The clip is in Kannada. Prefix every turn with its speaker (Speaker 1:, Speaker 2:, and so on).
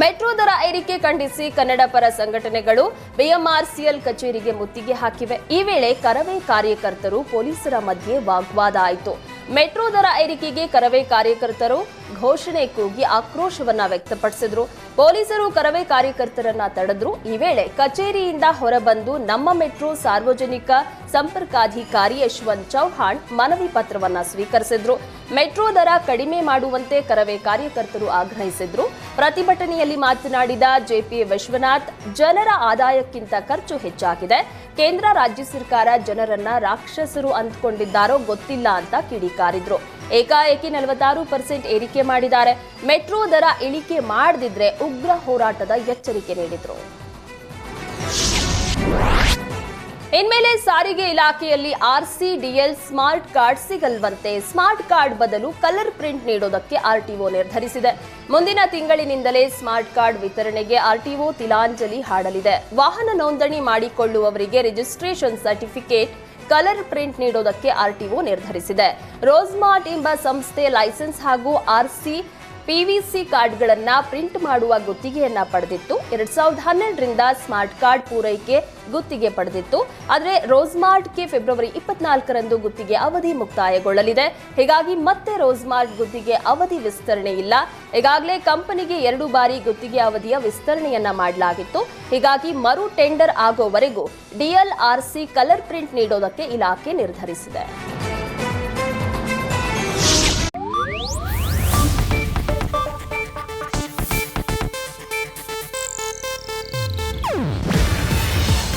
Speaker 1: ಮೆಟ್ರೋ ದರ ಏರಿಕೆ ಖಂಡಿಸಿ ಕನ್ನಡ ಪರ ಸಂಘಟನೆಗಳು ಬಿಎಂಆರ್ಸಿಎಲ್ ಕಚೇರಿಗೆ ಮುತ್ತಿಗೆ ಹಾಕಿವೆ. ಈ ವೇಳೆ ಕರವೇ ಕಾರ್ಯಕರ್ತರು ಪೊಲೀಸರ ಮಧ್ಯೆ ವಾಗ್ವಾದ ಆಯಿತು. ಮೆಟ್ರೋ ದರ ಏರಿಕೆಗೆ ಕರವೇ ಕಾರ್ಯಕರ್ತರು ಘೋಷಣೆ ಕೂಗಿ ಆಕ್ರೋಶವನ್ನ ವ್ಯಕ್ತಪಡಿಸಿದ್ರು. ಪೊಲೀಸರು ಕರವೇ ಕಾರ್ಯಕರ್ತರನ್ನ ತಡೆದ್ರು. ಈ ವೇಳೆ ಕಚೇರಿಯಿಂದ ಹೊರಬಂದು ನಮ್ಮ ಮೆಟ್ರೋ ಸಾರ್ವಜನಿಕ ಸಂಪರ್ಕಾಧಿಕಾರಿ ಯಶವಂತ್ ಚೌಹಾಣ್ ಮನವಿ ಪತ್ರವನ್ನ ಸ್ವೀಕರಿಸಿದ್ರು. ಮೆಟ್ರೋ ದರ ಕಡಿಮೆ ಮಾಡುವಂತೆ ಕರವೇ ಕಾರ್ಯಕರ್ತರು ಆಗ್ರಹಿಸಿದ್ರು. ಪ್ರತಿಭಟನೆಯಲ್ಲಿ ಮಾತನಾಡಿದ ಜೆಪಿ ವಿಶ್ವನಾಥ್, ಜನರ ಆದಾಯಕ್ಕಿಂತ ಖರ್ಚು ಹೆಚ್ಚಾಗಿದೆ. ಕೇಂದ್ರ ರಾಜ್ಯ ಸರ್ಕಾರ ಜನರನ್ನ ರಾಕ್ಷಸರು ಅಂದ್ಕೊಂಡಿದ್ದಾರೋ ಗೊತ್ತಿಲ್ಲ ಅಂತ ಕಿಡಿಕಾರಿದ್ರು. ಏಕಾಏಕಿ ನಲವತ್ತಾರು ಪರ್ಸೆಂಟ್ ಏರಿಕೆ ಮಾಡಿದ್ದಾರೆ. ಮೆಟ್ರೋ ದರ ಇಳಿಕೆ ಮಾಡದಿದ್ರೆ ಉಗ್ರ ಹೋರಾಟದ ಎಚ್ಚರಿಕೆ ನೀಡಿದ್ರು. ಇನ್ಮೇಲೆ ಸಾರಿಗೆ ಇಲಾಖೆಯಲ್ಲಿ ಆರ್ಸಿಡಿಎಲ್ ಸ್ಮಾರ್ಟ್ ಕಾರ್ಡ್ ಸಿಗಲ್ವಂತೆ ಸ್ಮಾರ್ಟ್ ಕಾರ್ಡ್ ಬದಲು ಕಲರ್ ಪ್ರಿಂಟ್ ನೀಡೋದಕ್ಕೆ ಆರ್ಟಿಒ ನಿರ್ಧರಿಸಿದೆ. ಮುಂದಿನ ತಿಂಗಳಿನಿಂದಲೇ ಸ್ಮಾರ್ಟ್ ಕಾರ್ಡ್ ವಿತರಣೆಗೆ ಆರ್ಟಿಒ ತಿಲಾಂಜಲಿ ಹಾಡಲಿದೆ. ವಾಹನ ನೋಂದಣಿ ಮಾಡಿಕೊಳ್ಳುವವರಿಗೆ ರಿಜಿಸ್ಟ್ರೇಷನ್ ಸರ್ಟಿಫಿಕೇಟ್, ಕಲರ್ ಪ್ರಿಂಟ್ ನೀಡೋದಕ್ಕೆ ಆರ್ಟಿಒ ನಿರ್ಧರಿಸಿದೆ. ರೋಸ್ಮಾರ್ಟ್ ಎಂಬ ಸಂಸ್ಥೆ ಲೈಸೆನ್ಸ್ ಹಾಗೂ ಆರ್ಸಿ ಪಿವಿಸಿ ಕಾರ್ಡ್ಗಳನ್ನು ಪ್ರಿಂಟ್ ಮಾಡುವ ಗುತ್ತಿಗೆಯನ್ನ ಪಡೆದಿತ್ತು. ಎರಡ್ ಸಾವಿರದ ಹನ್ನೆರಡರಿಂದ ಸ್ಮಾರ್ಟ್ ಕಾರ್ಡ್ ಪೂರೈಕೆ ಗುತ್ತಿಗೆ ಪಡೆದಿತ್ತು. ಆದರೆ ರೋಸ್ಮಾರ್ಟ್ಗೆ ಫೆಬ್ರವರಿ ಇಪ್ಪತ್ನಾಲ್ಕರಂದು ಗುತ್ತಿಗೆ ಅವಧಿ ಮುಕ್ತಾಯಗೊಳ್ಳಲಿದೆ. ಹೀಗಾಗಿ ಮತ್ತೆ ರೋಸ್ಮಾರ್ಟ್ ಗುತ್ತಿಗೆ ಅವಧಿ ವಿಸ್ತರಣೆ ಇಲ್ಲ. ಈಗಾಗಲೇ ಕಂಪನಿಗೆ ಎರಡು ಬಾರಿ ಗುತ್ತಿಗೆ ಅವಧಿಯ ವಿಸ್ತರಣೆಯನ್ನ ಮಾಡಲಾಗಿತ್ತು. ಹೀಗಾಗಿ ಮರು ಟೆಂಡರ್ ಆಗೋವರೆಗೂ ಡಿಎಲ್ಆರ್ಸಿ ಕಲರ್ ಪ್ರಿಂಟ್ ನೀಡೋದಕ್ಕೆ ಇಲಾಖೆ ನಿರ್ಧರಿಸಿದೆ.